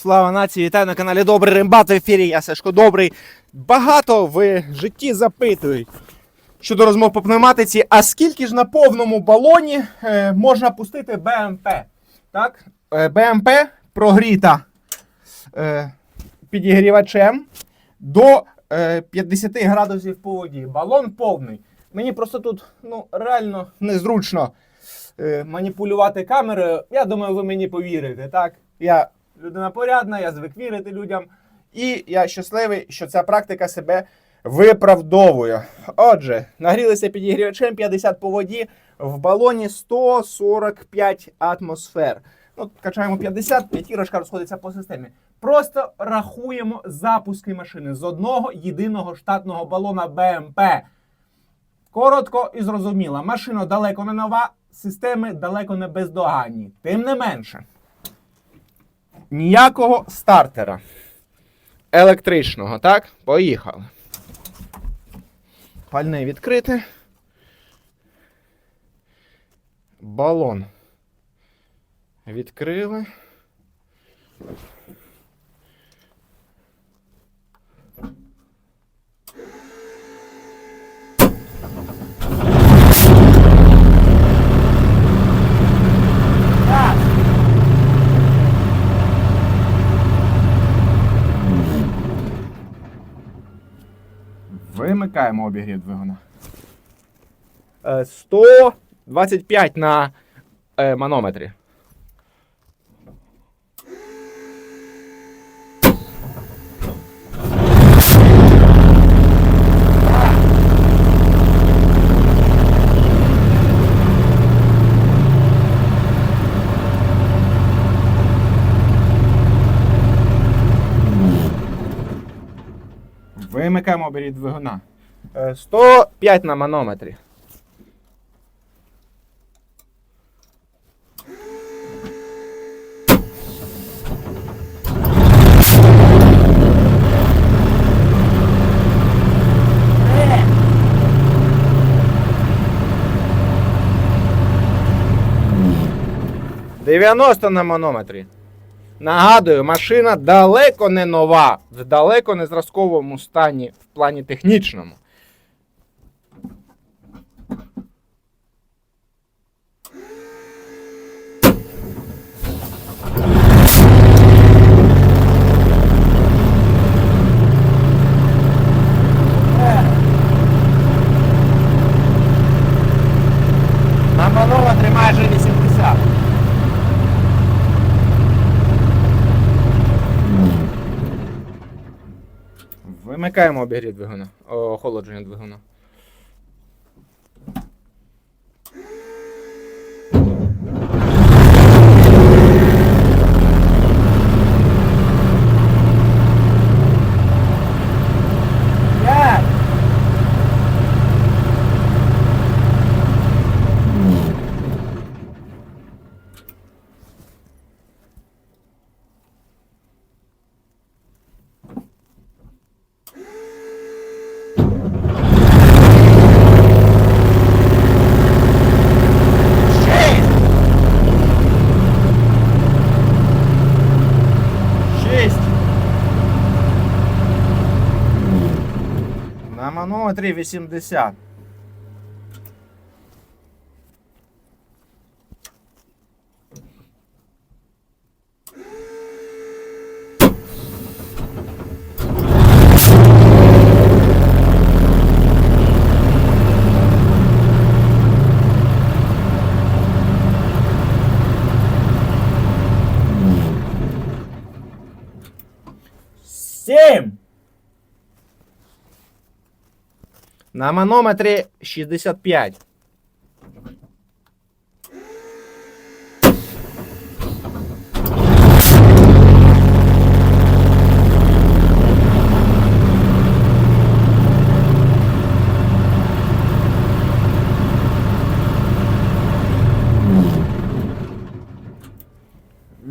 Слава нації, вітаю на каналі Добрий Римбат в ефірі. Я Сашко Добрий. Багато в житті запитують щодо розмов по пневматиці, а скільки ж на повному балоні е, можна пустити БМП? Так? Е, БМП прогріта е, підігрівачем до е, 50 градусів по воді. Балон повний. Мені просто тут ну, реально незручно маніпулювати камерою. Я думаю, ви мені повірите. Так? Я людина порядна, я звик вірити людям. І я щасливий, що ця практика себе виправдовує. Отже, нагрілися підігрівачем 50 по воді, в балоні 145 атмосфер. Ну, качаємо 50, п'ятірочка розходиться по системі. Просто рахуємо запуски машини з одного єдиного штатного балона БМП. Коротко і зрозуміло, машина далеко не нова, системи далеко не бездоганні. Тим не менше, ніякого стартера електричного, так? Поїхали. Пальне відкрите. Балон. Відкрили. Вимикаємо обігрів двигуна. Е, 125 на е, манометрі. Вимикаємо оберіть двигуна. Е, 105 на манометрі. Дев'яносто на манометрі. Нагадую, машина далеко не нова, в далеко не зразковому стані в плані технічному. На манометрі майже 80. Вимикаємо обігрів двигуна. Охолодження двигуна. На манометрі 80. На манометрі 65.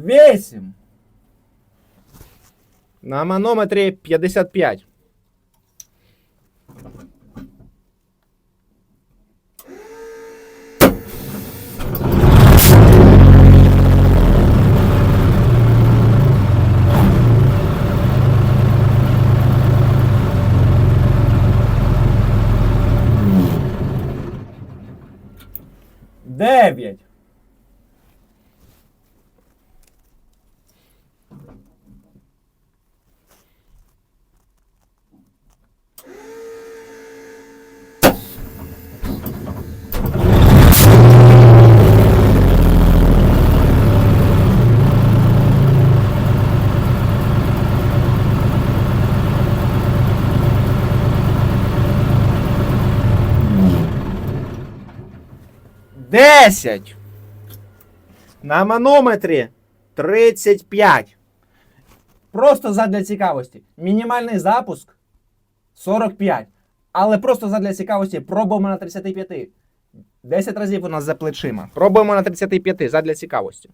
Вісім. На манометрі 55. 9. 10. На манометрі 35. Просто задля цікавості. Мінімальний запуск 45. Але просто задля цікавості пробуємо на 35. 10 разів у нас за плечима. Пробуємо на 35 задля цікавості.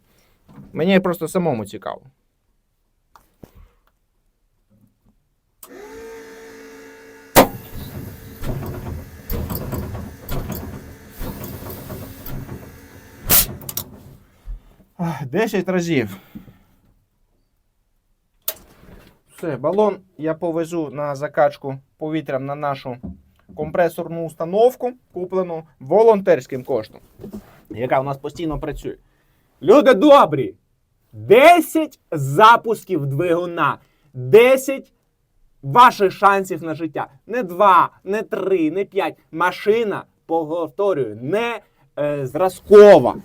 Мені просто самому цікаво. 10 разів. Все, балон я повезу на закачку повітрям на нашу компресорну установку, куплену волонтерським коштом, яка у нас постійно працює. Люди добрі! 10 запусків двигуна, 10 ваших шансів на життя. Не 2, не 3, не 5. Машина, повторюю, не е, зразкова.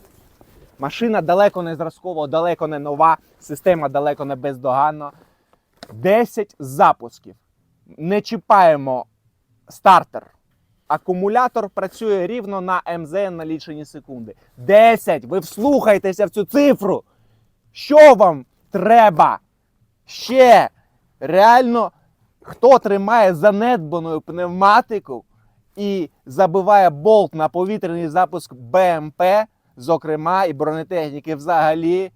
Машина далеко не зразкова, далеко не нова, система далеко не бездоганна. 10 запусків. Не чіпаємо стартер. Акумулятор працює рівно на МЗН на лічені секунди. 10! Ви вслухайтеся в цю цифру. Що вам треба? Ще реально, хто тримає занедбаною пневматику і забиває болт на повітряний запуск БМП, зокрема, і бронетехніки взагалі,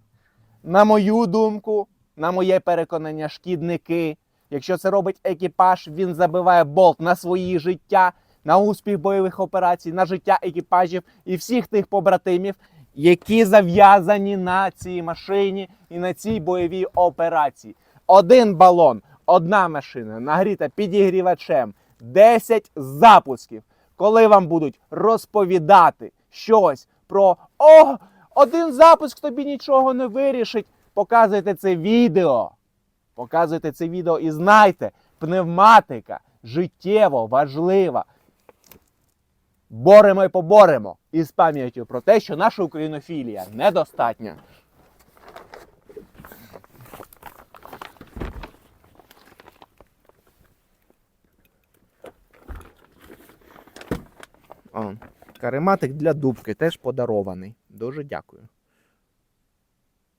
на мою думку, на моє переконання, шкідники. Якщо це робить екіпаж, він забиває болт на свої життя, на успіх бойових операцій, на життя екіпажів і всіх тих побратимів, які зав'язані на цій машині і на цій бойовій операції. Один балон, одна машина, нагріта підігрівачем, 10 запусків. Коли вам будуть розповідати щось про о, один запуск тобі нічого не вирішить, показуйте це відео. Показуйте це відео і знайте, пневматика життєво важлива. Боремо і поборемо із пам'яттю про те, що наша українофілія недостатня. О, карематик для дубки теж подарований. Дуже дякую.